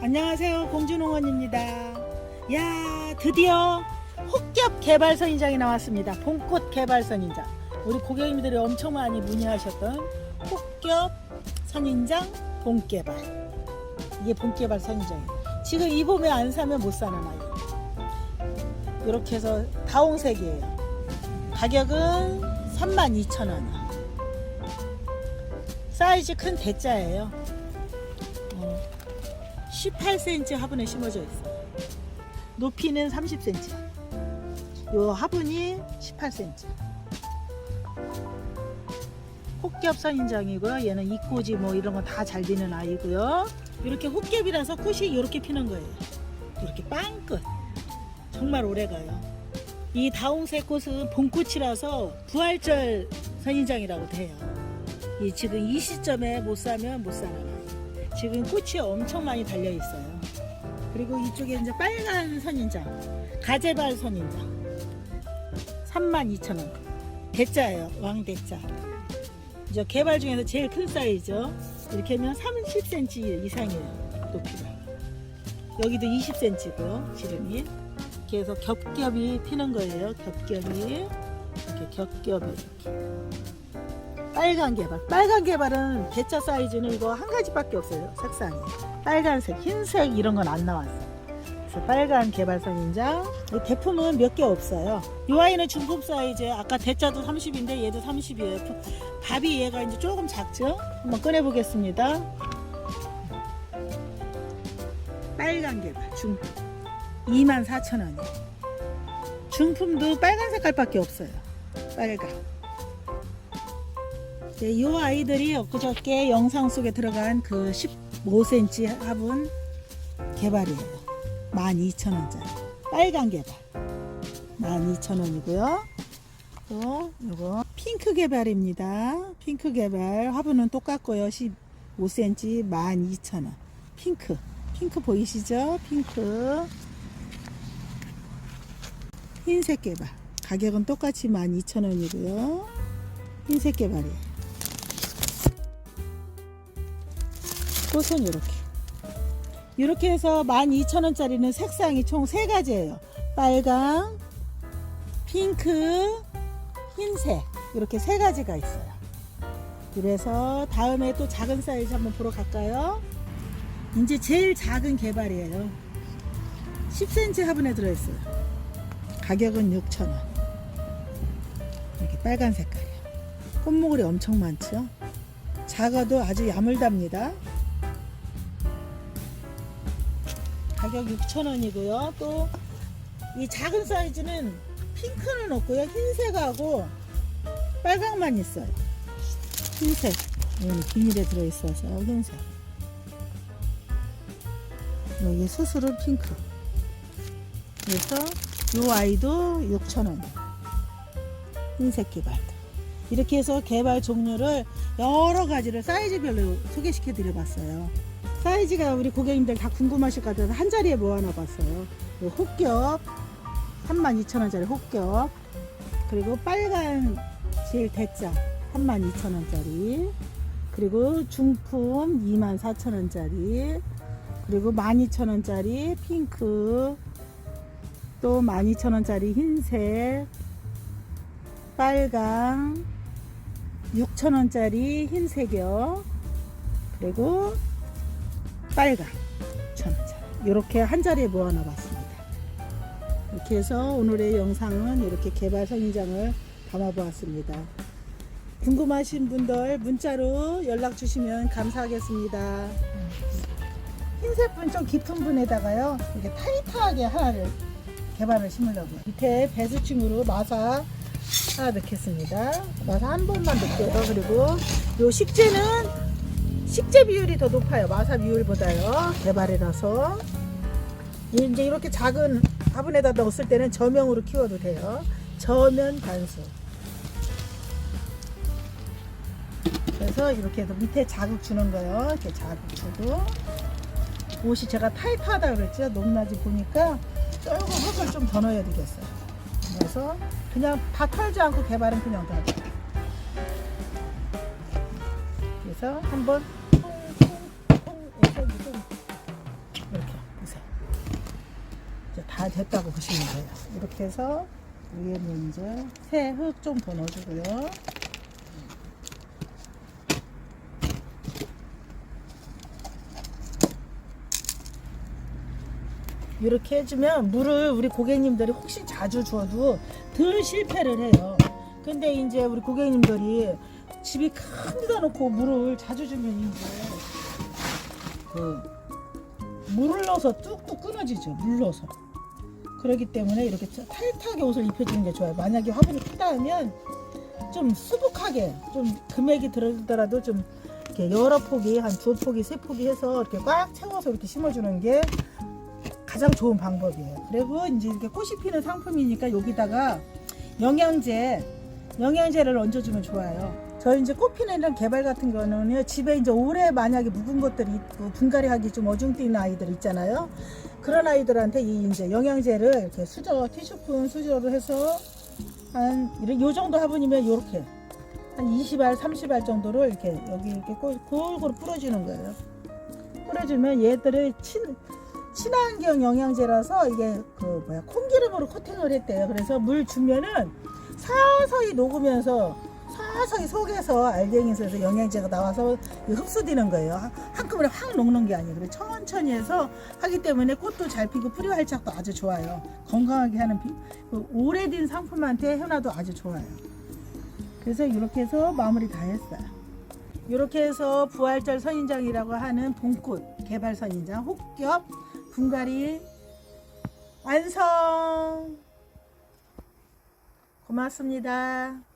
안녕하세요. 공주농원입니다. 야 드디어 혹겹 개발 선인장이 나왔습니다. 봄꽃 개발 선인장. 우리 고객님들이 엄청 많이 문의하셨던 혹겹 선인장 봄개발. 이게 봄개발 선인장이에요. 지금 이 봄에 안 사면 못 사는 아이 이렇게 해서 다홍색이에요. 가격은 32,000원. 사이즈 큰 대자예요. 어, 18cm 화분에 심어져 있어요. 높이는 30cm. 요 화분이 18cm. 혹겹 선인장이고요. 얘는 이꼬지 뭐 이런 거 다 잘 되는 아이고요. 이렇게 혹겹이라서 꽃이 이렇게 피는 거예요. 이렇게 빵끝. 정말 오래 가요. 이 다홍색 꽃은 봄꽃이라서 부활절 선인장이라고 돼요. 이 지금 이 시점에 못 사면 못 아이. 지금 꽃이 엄청 많이 달려 있어요. 그리고 이쪽에 이제 빨간 선인장, 가재발 선인장, 32,000원. 대자예요, 왕대자. 이제 개발 중에서 제일 큰 사이즈죠. 이렇게 하면 30cm 이상이에요, 높이가. 여기도 20cm고요, 지름이. 이렇게 해서 겹겹이 피는 거예요, 겹겹이. 이렇게 겹겹이 이렇게. 빨간 개발. 빨간 개발은 대자 사이즈는 이거 한 가지밖에 없어요. 색상이. 빨간색, 흰색 이런 건 안 나왔어요. 그래서 빨간 개발선 인장. 이 대품은 몇 개 없어요. 이 아이는 중품 사이즈. 아까 대자도 30인데 얘도 30이에요. 밥이 얘가 이제 조금 작죠? 한번 꺼내 보겠습니다. 빨간 개발 중품. 24,000원이에요. 중품도 빨간 색깔밖에 없어요. 빨간. 네, 이 아이들이 엊그저께 영상 속에 들어간 그 15cm 화분 개발이에요. 12,000원짜리. 빨간 개발. 12,000원이고요. 또 이거 핑크 개발입니다. 핑크 개발 화분은 똑같고요. 15cm 12,000원. 핑크. 핑크 보이시죠? 핑크. 흰색 개발. 가격은 똑같이 12,000원이고요. 흰색 개발이에요. 꽃은 이렇게. 이렇게 해서 12,000원짜리는 색상이 총세 가지예요. 빨강, 핑크, 흰색. 이렇게 세 가지가 있어요. 그래서 다음에 또 작은 사이즈 한번 보러 갈까요? 이제 제일 작은 개발이에요. 10cm 화분에 들어있어요. 가격은 6,000원. 이렇게 빨간 색깔이에요. 꽃모글이 엄청 많죠? 작아도 아주 야물답니다. 가격 6,000원이고요. 또 이 작은 사이즈는 핑크는 없고요. 흰색하고 빨강만 있어요. 흰색. 여기 비닐에 들어있어서 흰색. 여기 수술은 핑크. 그래서 이 아이도 6,000원. 흰색 개발도. 이렇게 해서 개발 종류를 여러 가지를 사이즈별로 소개시켜 드려봤어요. 사이즈가 우리 고객님들 다 궁금하실 것 같아서 한 자리에 모아놔 봤어요. 요 혹겹 32,000원짜리 혹겹 그리고 빨간 제일 대짜 32,000원짜리 그리고 중품 24,000원짜리 그리고 12,000원짜리 핑크 또 12,000원짜리 흰색 빨강 6,000원짜리 흰색이요 그리고 빨강 1,000원짜리 이렇게 한 자리에 모아놔 봤습니다. 이렇게 해서 오늘의 영상은 이렇게 개발 선인장을 담아 보았습니다. 궁금하신 분들 문자로 연락 주시면 감사하겠습니다. 흰색 분 좀 깊은 분에다가요 이렇게 타이트하게 하나를 개발을 심으려고요 밑에 배수층으로 마사 하나 넣겠습니다. 마사 한 번만 넣게요. 그리고 요 식재는 식재 비율이 더 높아요. 마사 비율보다요. 개발이라서. 이제 이렇게 작은 화분에다 넣었을 때는 저명으로 키워도 돼요. 저면 단수. 그래서 이렇게 해서 밑에 자극 주는 거예요. 이렇게 자극 주고. 옷이 제가 타이트하다 그랬죠. 높낮이 보니까 조금 흙을 좀 더 넣어야 되겠어요. 그래서 그냥 다 털지 않고 개발은 그냥 다 그래서 한번 퐁퐁퐁 해서 좀다 됐다고 보시면 돼요. 이렇게 해서 위에는 이제 새 흙 좀 더 넣어주고요. 이렇게 해주면 물을 우리 고객님들이 혹시 자주 줘도 덜 실패를 해요. 근데 이제 우리 고객님들이 집이 큰 데다 놓고 물을 자주 주면 이제 그 물을 넣어서 뚝뚝 끊어지죠. 물 넣어서. 그렇기 때문에 이렇게 타이트하게 옷을 입혀주는 게 좋아요. 만약에 화분이 크다 하면 좀 수북하게 좀 금액이 들더라도 좀 이렇게 여러 폭이 한두 폭이 세 폭이 해서 이렇게 꽉 채워서 이렇게 심어주는 게 가장 좋은 방법이에요. 그리고 이제 이렇게 꽃이 피는 상품이니까 여기다가 영양제, 영양제를 얹어주면 좋아요. 저희 이제 꽃 피는 이런 개발 같은 거는요, 집에 이제 오래 만약에 묵은 것들이 있고, 분갈이 하기 좀 어중뛰는 아이들 있잖아요. 그런 아이들한테 이 이제 영양제를 이렇게 수저, 티슈폰 수저로 해서 한, 요 정도 화분이면 요렇게. 한 20알, 30알 정도를 이렇게 여기 이렇게 골- 골고루 뿌려주는 거예요. 뿌려주면 얘들의 친, 친환경 영양제라서 이게 그 뭐야 콩기름으로 코팅을 했대요. 그래서 물 주면은 서서히 녹으면서 서서히 속에서 알갱이에서 영양제가 나와서 흡수되는 거예요. 한- 한꺼번에 확 녹는 게 아니에요. 천천히 해서 하기 때문에 꽃도 잘 피고 뿌리 활착도 아주 좋아요. 건강하게 하는 비, 그 오래된 상품한테 해놔도 아주 좋아요. 그래서 이렇게 해서 마무리 다 했어요. 이렇게 해서 부활절 선인장이라고 하는 봄꽃 개발 선인장 혹겹 분갈이 완성 고맙습니다.